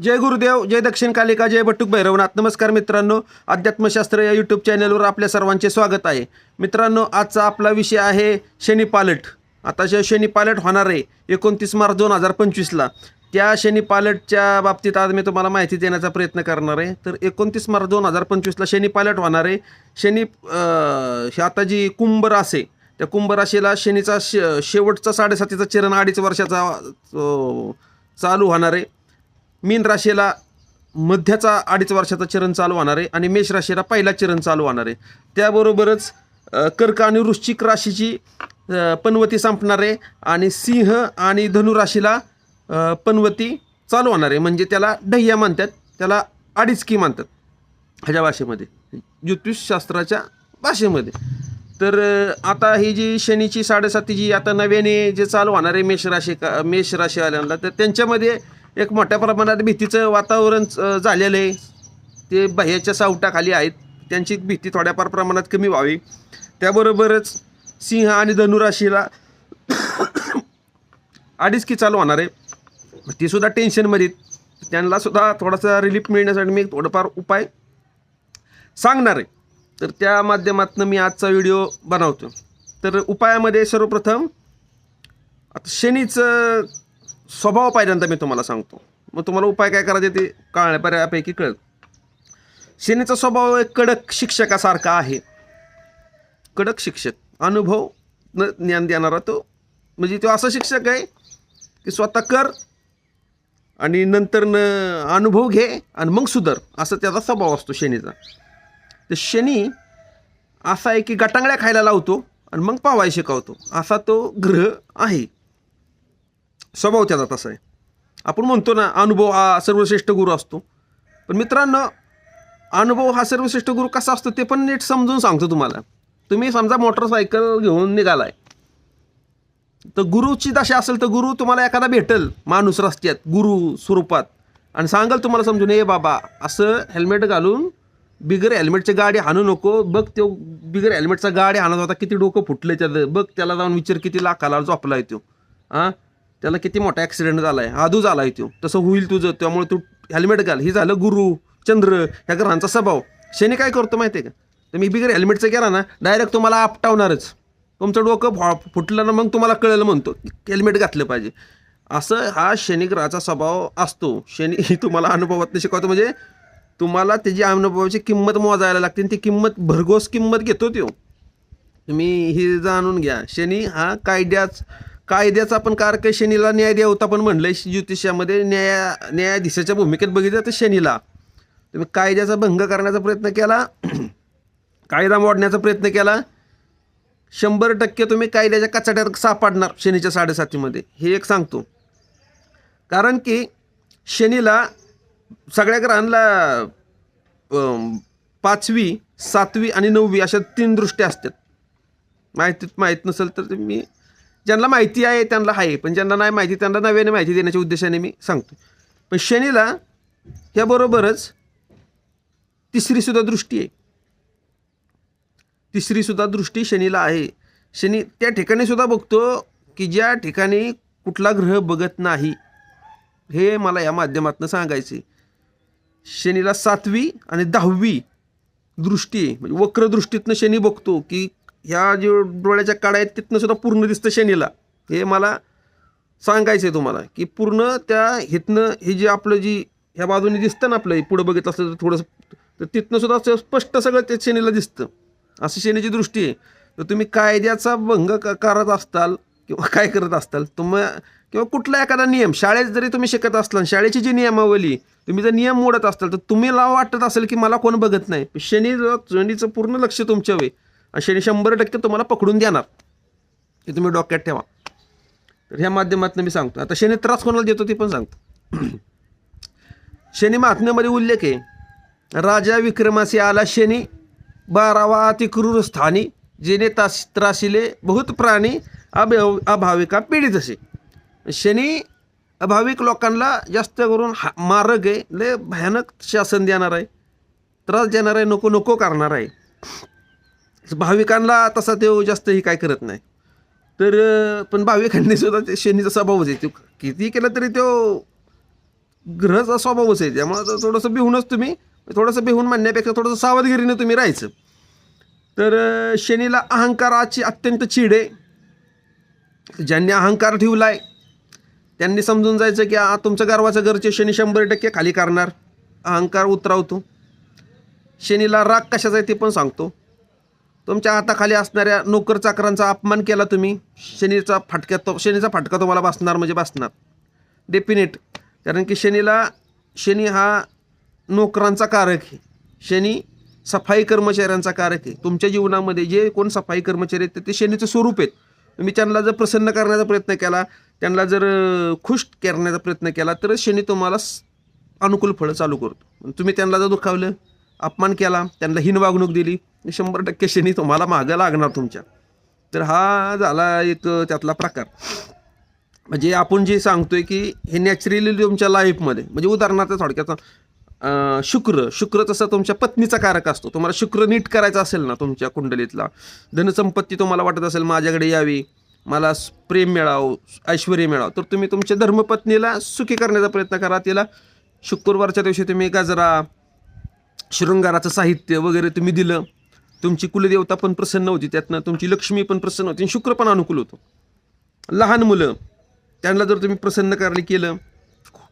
जय गुरुदेव जय दक्षिण कालिका जय बटुक भैरवनाथ. नमस्कार मित्रांनो अध्यात्मशास्त्र या यूट्यूब चॅनलवर आपल्या सर्वांचे स्वागत आहे. मित्रांनो आजचा आपला विषय आहे शनी पालट. आता जे शनी पालट होणार आहे एकोणतीस मार्च दोन हजार पंचवीसला त्या शनी पालटच्या बाबतीत आज मी तुम्हाला माहिती देण्याचा प्रयत्न करणार आहे. तर एकोणतीस मार्च दोन हजार पंचवीसला शनी पालट होणार आहे. शनी आता जी कुंभ आहे त्या कुंभ राशीला शनीचा शे शेवटचा साडेसातीचा चरण अडीच वर्षाचा चालू होणार आहे. मीन राशीला मध्याचा अडीच वर्षाचा चरण चालू होणार आहे आणि मेष राशीला पहिला चरण चालू होणार आहे. त्याबरोबरच कर्क आणि वृश्चिक राशीची पनवती संपणार आहे आणि सिंह आणि धनुराशीला पनवती चालू होणार आहे. म्हणजे त्याला डह्या मानतात त्याला अडीचकी मानतात ह्याच्या भाषेमध्ये ज्योतिषशास्त्राच्या भाषेमध्ये. तर आता ही जी शनीची साडेसाती जी आता नव्याने जे चालू होणार आहे मेष राशी का मेष राशीवाल्यांना तर त्यांच्यामध्ये एक मोठ्या प्रमाणात भीतीचं वातावरण झालेलं आहे. ते बाह्याच्या सावटाखाली आहेत. त्यांची भीती थोड्याफार प्रमाणात कमी व्हावी. त्याबरोबरच सिंह आणि धनुराशीला अडीच की चालू होणार आहे. ती सुद्धा टेन्शनमध्ये त्यांना सुद्धा थोडासा रिलीफ मिळण्यासाठी मी थोडंफार उपाय सांगणार आहे. तर त्या माध्यमातून मी आजचा व्हिडिओ बनवतो तर उपायामध्ये सर्वप्रथम आता शनीचं स्वभाव पहिल्यांदा मी तुम्हाला सांगतो. मग तुम्हाला उपाय काय करायचे ते कळण्या बऱ्यापैकी कळत सेनेचा स्वभाव एक कडक शिक्षकासारखा आहे. कडक शिक्षक. अनुभव न ज्ञान देणारा तो म्हणजे तो असा शिक्षक आहे की स्वतः कर आणि नंतर न अनुभव घे आणि मग सुधर. असं त्याचा स्वभाव असतो शनीचा. तर शनी असा आहे की गटांगळ्या खायला लावतो आणि मग पावाय शिकवतो. असा तो ग्रह आहे. स्वभाव त्याचा तसा आहे. आपण म्हणतो ना अनुभव हा सर्वश्रेष्ठ गुरु असतो. पण मित्रांनो अनुभव हा सर्वश्रेष्ठ गुरु कसा असतो ते पण नीट समजून सांगतो तुम्हाला. तुम्ही समजा मोटरसायकल घेऊन निघालाय. तर गुरुची दशा असेल तर गुरु तुम्हाला एखादा भेटेल माणूस रस्त्यात गुरु स्वरूपात. आणि सांगाल तुम्हाला समजून ये बाबा असं हेल्मेट घालून बिगर हेल्मेटची गाडी हाणू नको. बघ तो बिगर हेल्मेटचा गाडी हाणत होता किती डोकं फुटलं त्याचं. बघ त्याला जाऊन विचार किती लाखाला झोपलाय तो. हां त्याला किती मोठा ॲक्सिडेंट झाला आहे आधू झाला आहे तो. तसं होईल तुझं. त्यामुळे तू हेल्मेट घाल. हे झालं गुरु चंद्र ह्या ग्रहांचा स्वभाव. शनी काय करतो माहिती आहे का? तर मी बिगर हेल्मेटचं केला ना डायरेक्ट तुम्हाला आपटावणारच. तुमचं डोकं फॉ फुटलं ना मग तुम्हाला कळलं म्हणतो. हेल्मेट घातलं पाहिजे. असं हा शनिग्रहाचा स्वभाव असतो. शनी तुम्हाला अनुभवात शिकवतो. म्हणजे तुम्हाला त्याची अनुभवाची किंमत मोजायला लागते आणि ती किंमत भरघोस किंमत घेतो तो. तुम्ही ही जाणून घ्या. शनी हा कायद्याच कायद्याचा पण कारक शनीला न्याय देवता पण म्हणलंय ज्योतिषामध्ये न्याया न्यायाधीशाच्या भूमिकेत बघितलं तर शनीला. तुम्ही कायद्याचा भंग करण्याचा प्रयत्न केला कायदा मोडण्याचा प्रयत्न केला. शंभर टक्के तुम्ही कायद्याच्या कचाट्यात सापडणार शनीच्या साडेसातीमध्ये हे एक सांगतो. कारण की शनीला सगळ्या ग्रहांना पाचवी सातवी आणि नववी अशा तीन दृष्ट्या असतात. माहितीत माहीत नसेल तर मी ज्यांना माहिती आहे त्यांना आहे. पण ज्यांना नाही माहिती त्यांना नव्याने माहिती देण्याच्या उद्देशाने मी सांगतो पण शनीला ह्याबरोबरच तिसरीसुद्धा दृष्टी आहे. तिसरीसुद्धा दृष्टी शनीला आहे. शनी त्या ठिकाणी सुद्धा बघतो की ज्या ठिकाणी कुठला ग्रह बघत नाही हे मला या माध्यमातून सांगायचे. शनीला सातवी आणि दहावी दृष्टी आहे. म्हणजे वक्रदृष्टीतनं शनी बघतो की ह्या जे डोळ्याच्या काड्या आहेत तिथनं सुद्धा पूर्ण दिसतं शनीला हे मला सांगायचं आहे तुम्हाला की पूर्ण त्या हिथनं हे जे आपलं जी ह्या बाजूने दिसतं ना आपलं हे पुढं बघितलं असलं तर थोडंसं तर तिथनं सुद्धा असं स्पष्ट सगळं त्या शनीला दिसतं. अशी शनीची दृष्टी आहे. तर तुम्ही कायद्याचा भंग क- करत असताल किंवा काय करत असताल तुम्ही किंवा कुठला एखादा नियम शाळेत जरी तुम्ही शिकत असलाल शाळेची जी नियमावली तुम्ही जर नियम मोडत असताल तर तुम्हाला वाटत असेल की मला कोण बघत नाही. शनी शनीचं पूर्ण लक्ष तुमच्यावर आहे. अशाने शनी शंभर टक्के तुम्हाला पकडून देणार. हे तुम्ही डोक्यात ठेवा. तर ह्या माध्यमातून मी सांगतो. आता शनी त्रास कोणाला देतो ते पण सांगतो. शनी महात्म्यामध्ये उल्लेख आहे. राजा विक्रमासी आला शनी बारावा अतिक्रूर स्थानी जेने तास त्रासिले बहुत प्राणी अभव अभाविका पीडित असे. शनी अभाविक लोकांना जास्त करून हा मारक आहे. लय भयानक शासन देणार आहे. त्रास देणार आहे नको नको करणार आहे. भाविकांना तसा तो जास्तही काय करत नाही. तर पण भाविकांनी सुद्धा ते शनीचा स्वभावच आहे. तो किती केलं तरी तो ग्रहाचा स्वभावच आहे. त्यामुळे आता थोडंसं बिहूनच तुम्ही थोडंसं बिहून म्हणण्यापेक्षा थोडंसं सावधगिरीने तुम्ही राहायचं. तर शनीला अहंकाराची अत्यंत चीड आहे. ज्यांनी अहंकार ठेवला आहे त्यांनी समजून जायचं की आ तुमचं गर्वाचं घरचे शनी शंभर टक्के खाली करणार. अहंकार उतरावतो. शनीला राग कशाचा आहे ते पण सांगतो. तुमच्या हाताखाली असणाऱ्या नोकर चाकरांचा अपमान केला तुम्ही? शनीचा फाटक्या तो शनीचा फाटका तुम्हाला बसणार म्हणजे बसणार. डेफिनेट कारण की शनीला शनी हा नोकरांचा कारक आहे. शनी सफाई कर्मचाऱ्यांचा कारक आहे. तुमच्या जीवनामध्ये जे कोण सफाई कर्मचारी आहेत ते शनीचं स्वरूप आहेत. तुम्ही त्यांना जर प्रसन्न करण्याचा प्रयत्न केला त्यांना जर खुश करण्याचा प्रयत्न केला तर शनी तुम्हाला अनुकूल फळं चालू करतो. तुम्ही त्यांना जर दुखावलं अपमान केला त्यांना हीन वागणूक दिली. शंभर टक्के शनी तुम्हाला मागं लागणार तुमच्या. तर हा झाला एक त्यातला प्रकार. म्हणजे आपण जे सांगतोय की हे नॅचरली तुमच्या लाईफमध्ये म्हणजे उदाहरणार्थ थोडक्यात शुक्र शुक्र तसा तुमच्या पत्नीचा कारक असतो. तुम्हाला शुक्र नीट करायचा असेल ना तुमच्या कुंडलीतला धनसंपत्ती तुम्हाला वाटत असेल माझ्याकडे यावी मला प्रेम मिळावं ऐश्वर मिळावं तर तुम्ही तुमच्या धर्मपत्नीला सुखी करण्याचा प्रयत्न करा. तिला शुक्रवारच्या दिवशी तुम्ही गजरा शृंगाराचं साहित्य वगैरे तुम्ही दिलं. तुमची कुलदेवता पण प्रसन्न होती त्यातनं तुमची लक्ष्मी पण प्रसन्न होती आणि शुक्र पण अनुकूल होतो. लहान मुलं त्यांना जर तुम्ही प्रसन्न करायला केलं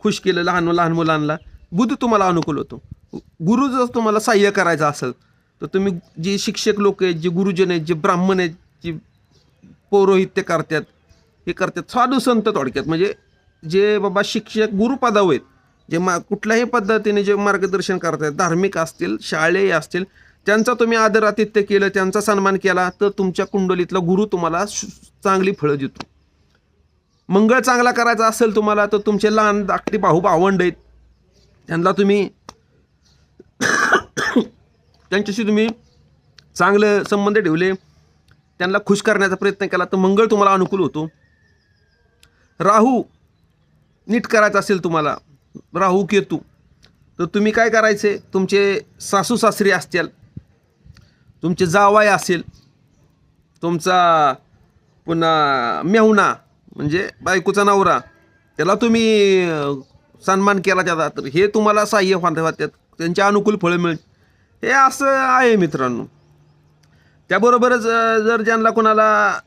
खुश केलं लहान लहान मुलांना बुद्ध तुम्हाला अनुकूल होतो. गुरु जर तुम्हाला सहाय्य करायचं असेल तर तुम्ही जे शिक्षक लोक आहेत जे गुरुजन आहेत जे ब्राह्मण आहेत जे पौरोहित्य करतात हे करतात. साधू संत थोडक्यात. म्हणजे जे बाबा शिक्षक गुरुपदावर आहेत जे मा कुठल्याही पद्धतीने जे मार्गदर्शन करतात धार्मिक असतील शाळेय असतील त्यांचा तुम्ही आदर आतिथ्य केलं त्यांचा सन्मान केला तर तुमच्या कुंडलीतला गुरु तुम्हाला चांगली फळं देतो. मंगळ चांगला करायचा असेल तुम्हाला तर तुमचे लहान धाकटे भाऊ भावंड आहेत. त्यांना तुम्ही त्यांच्याशी तुम्ही चांगलं संबंध ठेवले त्यांना खुश करण्याचा प्रयत्न केला तर मंगळ तुम्हाला अनुकूल होतो. राहू नीट करायचं असेल तुम्हाला राहू केतू. तर तुम्ही काय करायचे? तुमचे सासू सासरी असतील तुमचे जावाय असेल तुमचा पुन्हा मेहुणा म्हणजे बायकोचा नवरा त्याला तुम्ही सन्मान केला त्याचा. तर हे तुम्हाला सहाय्य होतात त्यांच्या अनुकूल फळं मिळ हे असं आहे मित्रांनो. त्याबरोबरच जर ज्यांना कोणाला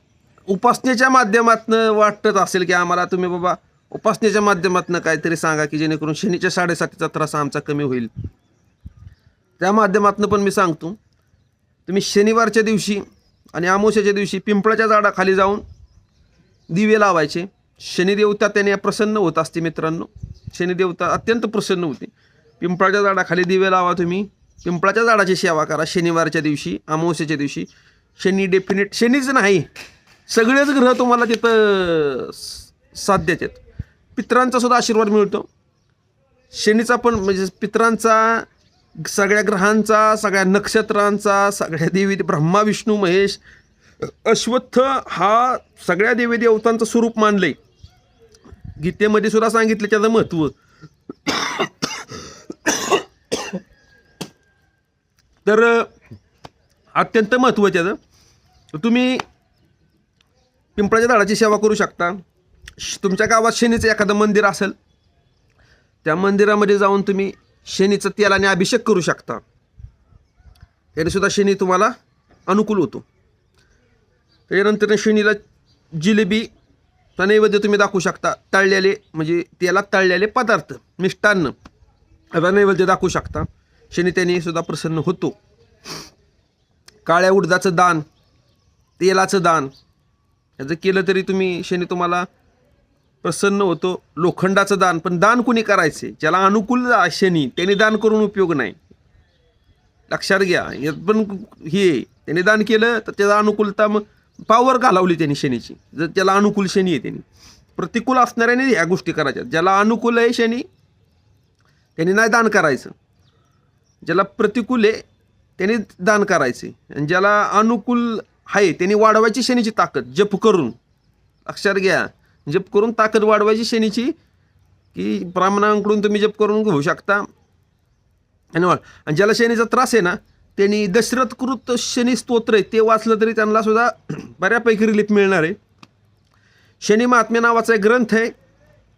उपासनेच्या माध्यमातनं वाटत असेल की आम्हाला तुम्ही बाबा उपासनेच्या माध्यमातून काहीतरी सांगा की जेणेकरून शनीच्या साडेसातीचा त्रास आमचा कमी होईल. त्या माध्यमातून पण मी सांगतो तुम्ही शनिवारच्या दिवशी आणि अमावस्याच्या दिवशी पिंपळाच्या झाडाखाली जाऊन दिवे लावायचे. शनिदेवता त्याने प्रसन्न होत असते मित्रांनो. शनिदेवता अत्यंत प्रसन्न होते. पिंपळाच्या झाडाखाली दिवे लावा तुम्ही. पिंपळाच्या झाडाची सेवा करा शनिवारच्या दिवशी अमावस्याच्या दिवशी. शनी डेफिनेट शनीच नाही. सगळेच ग्रह तुम्हाला तिथं स- आहेत. पित्रांचा सुद्धा आशीर्वाद मिळतो. शनीचा पण म्हणजे पित्रांचा सगळ्या ग्रहांचा सगळ्या नक्षत्रांचा सगळ्या देवी ब्रह्मा विष्णू महेश अश्वत्थ हा सगळ्या देवी देवतांचं स्वरूप मानले गीतेमध्ये सुद्धा सांगितलं त्याचं महत्त्व तर अत्यंत महत्त्व त्याचं. तुम्ही पिंपळाच्या झाडाची सेवा करू शकता. तुमच्या गावात शनीचं एखादं मंदिर असेल त्या मंदिरामध्ये जाऊन तुम्ही शनीचं तेलाने अभिषेक करू शकता. त्याने सुद्धा शनी तुम्हाला अनुकूल होतो. त्याच्यानंतर शनीला जिलेबी नैवेद्य तुम्ही दाखवू शकता. तळलेले म्हणजे तेलात तळलेले पदार्थ मिष्टान्न याचा नैवेद्य दाखवू शकता. शनी त्याने सुद्धा प्रसन्न होतो. काळ्या उडदाचं दान तेलाचं दान याचं केलं तरी तुम्ही शनी तुम्हाला प्रसन्न होतो. लोखंडाचं दान पण दान कुणी करायचे? ज्याला अनुकूल आशेनी शनी त्याने दान करून उपयोग नाही. लक्षात घ्या यात पण हे आहे. त्याने दान केलं तर त्याचा अनुकूलता मग पावर घालावली त्यांनी शनीची. जर त्याला अनुकूल शनी आहे त्यांनी. प्रतिकूल असणाऱ्याने ह्या गोष्टी करायच्या. ज्याला अनुकूल आहे शनी त्यांनी नाही दान करायचं. ज्याला प्रतिकूल आहे त्यांनी दान करायचे. आणि ज्याला अनुकूल आहे त्यांनी वाढवायची शनीची ताकद जप करून. लक्षात घ्या. जप करून ताकद वाढवायची शनीची की ब्राह्मणांकडून तुम्ही जप करून घेऊ शकता. आणि आणि ज्याला शनीचा त्रास आहे ना त्यांनी दशरथकृत शनी स्तोत्र आहे ते वाचलं तरी त्यांना सुद्धा बऱ्यापैकी रिलीफ मिळणार आहे. शनी महात्म्या नावाचा एक ग्रंथ आहे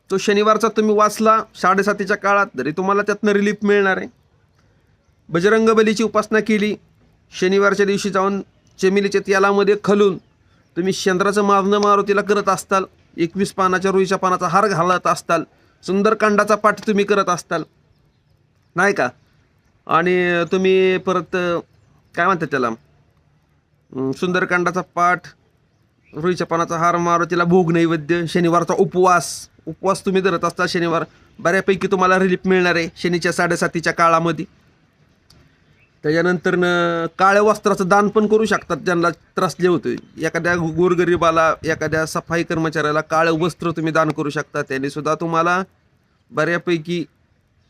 तो शनिवारचा तुम्ही वाचला साडेसातीच्या काळात तरी तुम्हाला त्यातनं रिलीफ मिळणार आहे. बजरंग बलीची उपासना केली शनिवारच्या दिवशी जाऊन चमेलीच्या तेलामध्ये खलून तुम्ही चंद्राचं मारणं मारुतीला करत असताल. एकवीस पानाच्या रुईच्या पानाचा हार घालत असताल. सुंदरकांडाचा पाठ तुम्ही करत असताल. नाही का? आणि तुम्ही परत काय म्हणतात त्याला? सुंदरकांडाचा पाठ रुईच्या पानाचा हार मारुतीला भोग नैवेद्य शनिवारचा उपवास. उपवास तुम्ही धरत असता शनिवार. बऱ्यापैकी तुम्हाला रिलीफ मिळणार आहे शनीच्या साडेसातीच्या काळामध्ये. त्याच्यानंतर काळ्या वस्त्राचं दान पण करू शकतात ज्यांना त्रासले होते. एखाद्या गोरगरिबाला एखाद्या सफाई कर्मचाऱ्याला काळं वस्त्र तुम्ही दान करू शकता त्याने सुद्धा तुम्हाला बऱ्यापैकी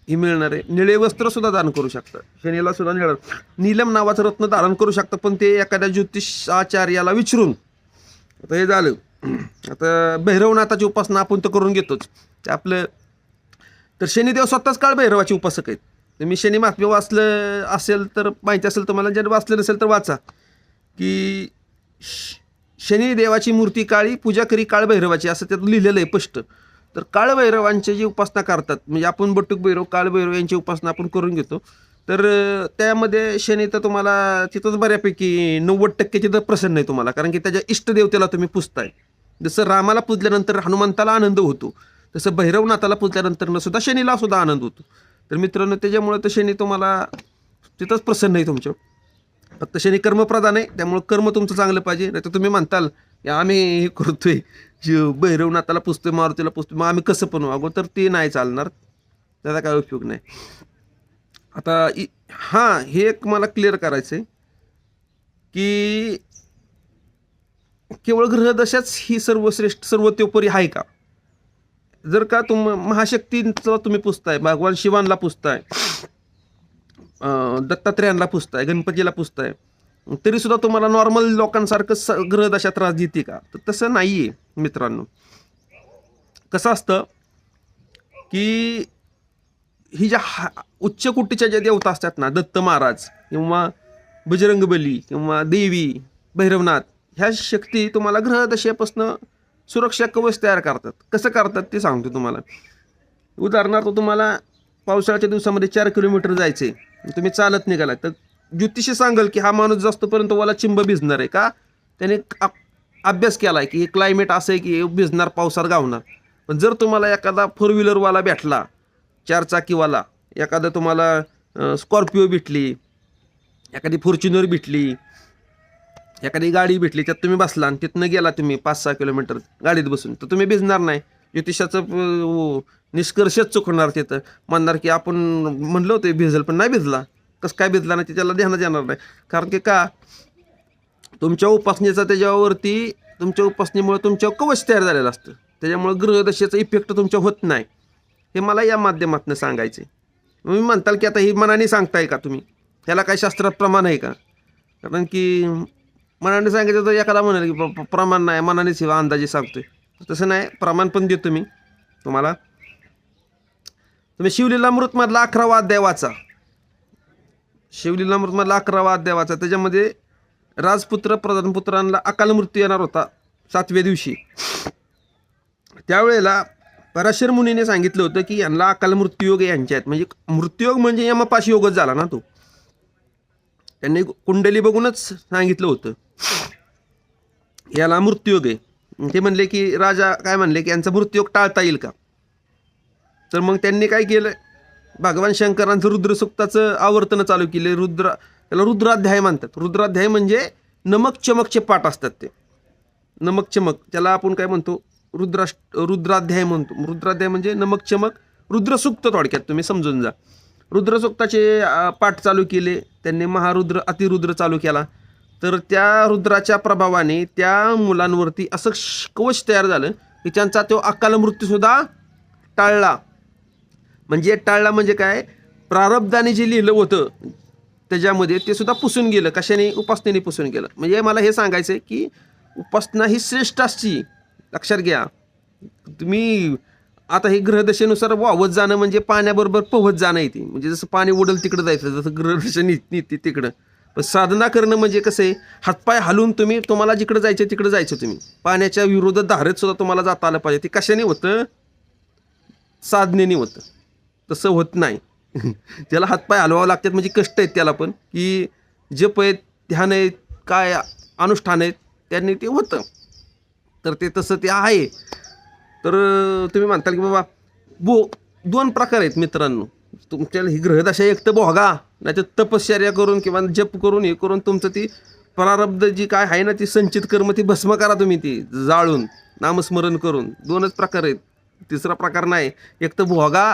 ही मिळणार. आहे निळे वस्त्र सुद्धा दान करू शकता. शनीला सुद्धा निळणार नीलम नावाचं रत्न धारण करू शकतं पण ते एखाद्या ज्योतिषाचार्याला विचारून. आता हे झालं. आता भैरवनाथाची उपासना आपण तर करून घेतोच. ते आपलं तर शनिदेव स्वतःच काळ भैरवाचे उपासक आहेत. तुम्ही शनी महात्म्य वाचलं असेल तर माहिती असेल तुम्हाला जर वाचलं नसेल तर वाचा. की श- शनिदेवाची मूर्ती काळी पूजा करी काळभैरवाची असं त्यात लिहिलेलं आहे स्पष्ट. तर काळभैरवांची जी उपासना करतात म्हणजे आपण बटुक भैरव काळभैरव यांची उपासना आपण करून घेतो. तर त्यामध्ये शनी तर तुम्हाला तिथंच बऱ्यापैकी नव्वद टक्के तिथं प्रसन्न आहे तुम्हाला कारण की त्याच्या इष्टदेवतेला तुम्ही पुजताय. जसं रामाला पुजल्यानंतर हनुमंताला आनंद होतो तसं भैरवनाथाला पुजल्यानंतर सुद्धा शनीला सुद्धा आनंद होतो. तर मित्रांनो त्याच्यामुळं तर शनी तुम्हाला तिथंच प्रसन्न आहे तुमच्या फक्त शनी कर्मप्रधान आहे त्यामुळं कर्म तुमचं चांगलं पाहिजे नाही तर तुम्ही म्हणताल की आम्ही हे करतोय जे भैरवनाथाला पुसतोय मारुतीला पुसतोय मग आम्ही कसं पण वागू तर ते नाही चालणार. त्याचा काय उपयोग नाही. आता इ हां हे एक मला क्लिअर करायचं आहे की केवळ ग्रहदशाच ही सर्वश्रेष्ठ सर्वतोपरी आहे का? जर का तुम महाशक्तींचं तुम्ही पुजताय भगवान शिवांना पुजताय अं, दत्तात्रेयांना पुजताय गणपतीला पुजताय तरी सुद्धा तुम्हाला नॉर्मल लोकांसारखं स ग्रहदशा त्रास देते का? तर तसं नाही आहे मित्रांनो. कसं असतं की ही ज्या हा उच्च कुटीच्या ज्या देवता असतात ना दत्त महाराज किंवा बजरंगबली किंवा देवी भैरवनाथ ह्या शक्ती तुम्हाला ग्रहदशेपासून सुरक्षा कवच तयार करतात. कसं करतात ते सांगतो तुम्हाला. उदाहरणार्थ तुम्हाला पावसाळ्याच्या दिवसामध्ये चार किलोमीटर जायचे तुम्ही चालत निघाला. तर ज्योतिषी सांगाल की हा माणूस जास्तपर्यंत वाला चिंब भिजणार आहे का? त्याने अभ्यास केला आहे की हे क्लायमेट असं आहे की हे भिजणार पावसात गावणार पण जर तुम्हाला एखादा फोर व्हीलरवाला भेटला चारचाकीवाला एखादा तुम्हाला स्कॉर्पिओ भेटली एखादी फॉर्च्युनर भेटली एखादी गाडी भेटली त्यात तुम्ही बसला आणि तिथनं गेला तुम्ही पाच सहा किलोमीटर गाडीत बसून तर तुम्ही भिजणार नाही. ज्योतिषाचं निष्कर्षच चुकणार तिथं. म्हणणार की आपण म्हणलं होतं भिजल पण नाही भिजला. कसं काय भिजला नाही ते त्याला ध्यानात येणार नाही. कारण की का? तुमच्या उपासनेचा त्याच्यावरती तुमच्या उपासनेमुळे तुमच्या कवच तयार झालेलं असतं. त्याच्यामुळे ग्रहदशेचा इफेक्ट तुमच्या होत नाही. हे मला या माध्यमातून सांगायचे तुम्ही म्हणताल की आता ही मनाने सांगताय का तुम्ही? ह्याला काही शास्त्रात प्रमाण आहे का? कारण की मनाने सांगितलं तर एखादा म्हणाल की प- प- प्रमाण नाही मनानेच हे अंदाजे सांगतोय. तसं नाही प्रमाण पण देतो मी तुम्हाला. तुम्ही शिवलीलामृतमधला अकरावा अध्याय वाचा. शिवलीलामृतमधला अकरावा अध्याय वाचा. त्याच्यामध्ये राजपुत्र प्रधानपुत्रांना अकाल मृत्यू येणार होता सातव्या दिवशी. त्यावेळेला पराशर मुनीने सांगितलं होतं की यांना अकाल मृत्यूयोग यांच्यात. आहेत म्हणजे मृत्यूयोग म्हणजे यमपाश योगच झाला ना तो. त्यांनी कुंडली बघूनच सांगितलं होतं. याला मृत्यूयोग आहे. ते म्हणले की राजा काय म्हणले की यांचा मृत्यूयोग टाळता येईल का? तर मग त्यांनी काय केलं? भगवान शंकरांचं रुद्रसुक्ताचं आवर्तन चालू केले. रुद्र त्याला रुद्राध्याय म्हणतात. रुद्राध्याय म्हणजे नमक चमकचे पाठ असतात ते. नमक चमक. त्याला आपण काय म्हणतो? रुद्राष्ट रुद्राध्याय म्हणतो. रुद्राध्याय म्हणजे नमक चमक रुद्रसुक्त थोडक्यात तुम्ही समजून जा. रुद्रसोक्ताचे पाठ चालू केले. त्यांनी महारुद्र अतिरुद्र चालू केला. तर त्या रुद्राच्या प्रभावाने त्या मुलांवरती असं कवच तयार झालं की त्यांचा तो अकाल मृत्यूसुद्धा टाळला. म्हणजे टाळला म्हणजे काय? प्रारब्धाने जे लिहिलं होतं त्याच्यामध्ये ते सुद्धा पुसून गेलं. कशाने? उपासनेने पुसून गेलं. म्हणजे मला हे सांगायचं आहे की उपासना ही श्रेष्ठ असची लक्षात घ्या. तुम्ही आता हे ग्रहदशेनुसार वावत जाणं म्हणजे पाण्याबरोबर पोहत जाणं येते. म्हणजे जसं पाणी उडल तिकडं जायचं जसं ग्रहदशा निघते तिकडं. पण साधना करणं म्हणजे कसं आहे हातपाय हलून तुम्ही तुम्हाला जिकडं जायचं तिकडं जायचं तुम्ही. पाण्याच्या विरोधात धारत सुद्धा तुम्हाला जाता आलं पाहिजे. ते कशाने होतं? साधनेने होतं. तसं होत नाही. त्याला हातपाय हलवावं लागतात म्हणजे कष्ट आहेत त्याला पण की जप आहेत ध्यान आहेत काय अनुष्ठान आहेत त्यांनी ते होतं. तर ते तसं ते आहे. तर तुम्ही म्हणताल की बाबा बो दोन प्रकार आहेत मित्रांनो. तुमच्याला ही ग्रहदशा एक तर भोगा नाही तर तपश्चर्या करून किंवा जप करून हे करून तुमचं ती प्रारब्ध जी काय आहे ना ती संचित कर्म ती भस्म करा तुम्ही ती जाळून नामस्मरण करून. दोनच प्रकार आहेत. तिसरा प्रकार नाही. एक तर भोगा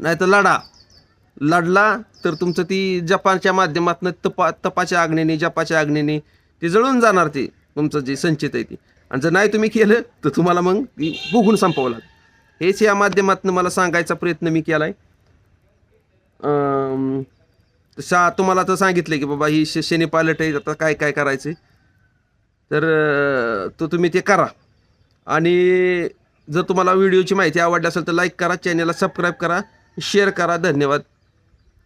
नाही तर लढा. लढला तर तुमचं ती जपाच्या माध्यमातून तपा तपाच्या आग्नेने जपाच्या आग्नेने ती जळून जाणार ती तुमचं जे संचित आहे ती. आणि जर नाही तुम्ही केलं तर तुम्हाला मग ती बघून संपावं लागेल. हेच या माध्यमातून मला सांगायचा प्रयत्न मी केला आहे शा तुम्हाला तर सांगितलं की बाबा ही शनी पालट आहे आता काय काय करायचं तर तो तुम्ही ते करा. आणि जर तुम्हाला व्हिडिओची माहिती आवडली असेल तर लाईक करा चॅनलला सबस्क्राईब करा शेअर करा. धन्यवाद.